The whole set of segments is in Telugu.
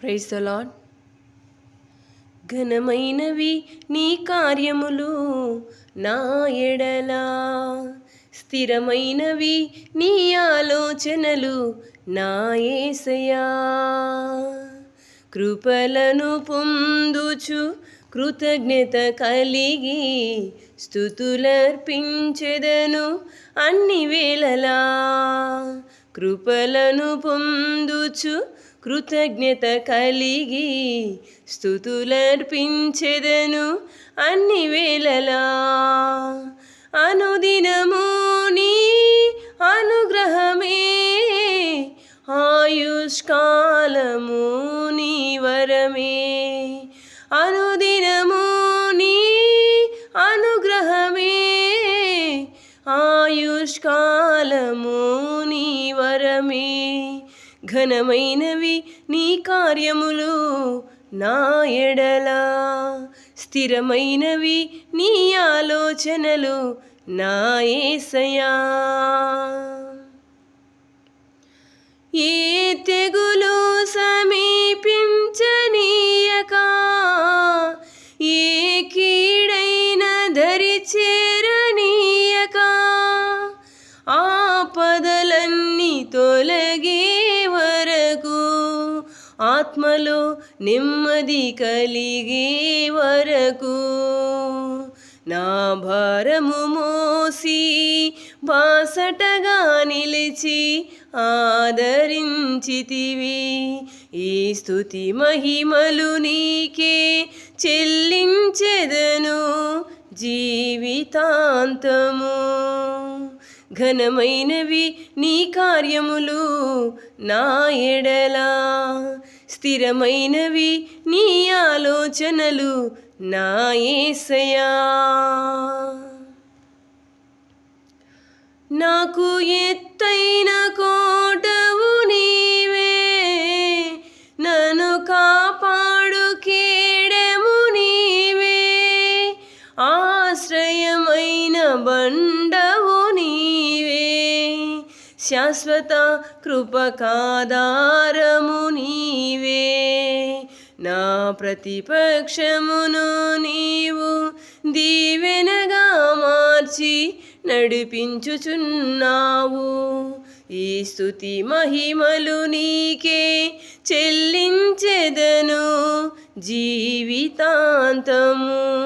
ప్రైజ్ ద లాడ్ ఘనమైనవి నీ కార్యములు నా ఎడలా. స్థిరమైనవి నీ ఆలోచనలు నా ఏసయా కృపలను పొందుచు కృతజ్ఞత కలిగి స్థుతులర్పించెదను అన్ని వేళలా. కృపలను పొందుచు కృతజ్ఞత కలిగి స్థుతులర్పించెదను అన్ని వేళలా. అనుదినము నీ అనుగ్రహమే ఆయుష్కాలము నీ వరమే. అనుదినము నీ అనుగ్రహమే ఆయుష్కాలము నీ వరమే. ఘనమైనవి నీ కార్యములు నా ఎడలా. స్థిరమైనవి నీ ఆలోచనలు నా ఏసయా. ఏ తెగులు సమీపించనీయక? ఏ కీడైన ధరి చేరనీయక? ఆపదలన్నీ తొలగి ఆత్మలో నెమ్మది కలిగే వరకు నా భారము మోసి బాసటగా నిలిచి ఆదరించితివి. ఈ స్థుతి మహిమలు నీకే చెల్లించెదను జీవితాంతము. ఘనమైనవి నీ కార్యములు నా ఎడలా. స్థిరమైనవి నీ ఆలోచనలు నా ఏసయా నాకు ఎత్తైన శాశ్వత కృపకాదారము నీవే. నా ప్రతిపక్షమును నీవు దీవెనగా మార్చి నడిపించుచున్నావు. ఈ స్థుతి మహిమలు నీకే చెల్లించెదను జీవితాంతము.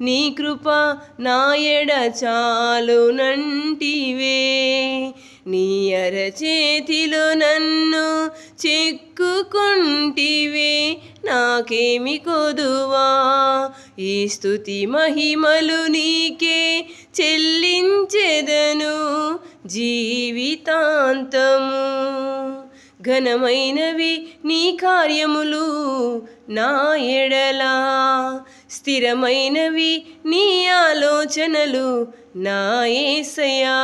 నీ కృప నా ఎడ చాలునంటివే నీ అరచేతిలో నన్ను చెక్కుకుంటివే. నాకేమి కొదువా? ఈ స్థుతి మహిమలు నీకే చెల్లించెదను జీవితాంతము. ఘనమైనవి నీ కార్యములు నా ఎడలా. స్థిరమైనవి నీ ఆలోచనలు నా ఏసయా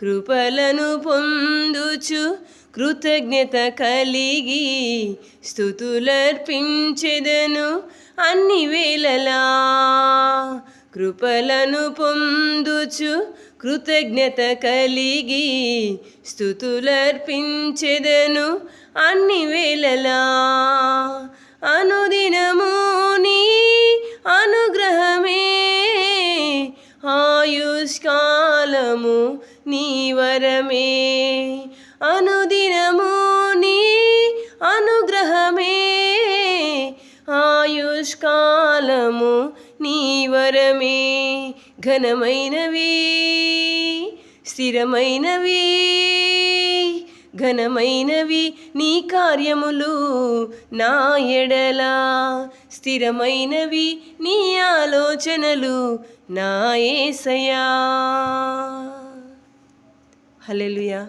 కృపలను పొందుచు కృతజ్ఞత కలిగి స్థుతులర్పించెదను అన్ని వేళలా. కృపలను పొందుచు కృతజ్ఞత కలిగి స్థుతులర్పించెదను అన్ని వేళలా. అనుదినము నీ అనుగ్రహమే. ఆయుష్కాలము నీ వరమే. అనుదినము నీ అనుగ్రహమే. ఆయుష్కాలము నీ వరమే. ఘనమైనవి స్థిరమైనవి. ఘనమైనవి నీ కార్యములు నా ఎడలా. స్థిరమైనవి నీ ఆలోచనలు నా ఏసయా హలెలుయా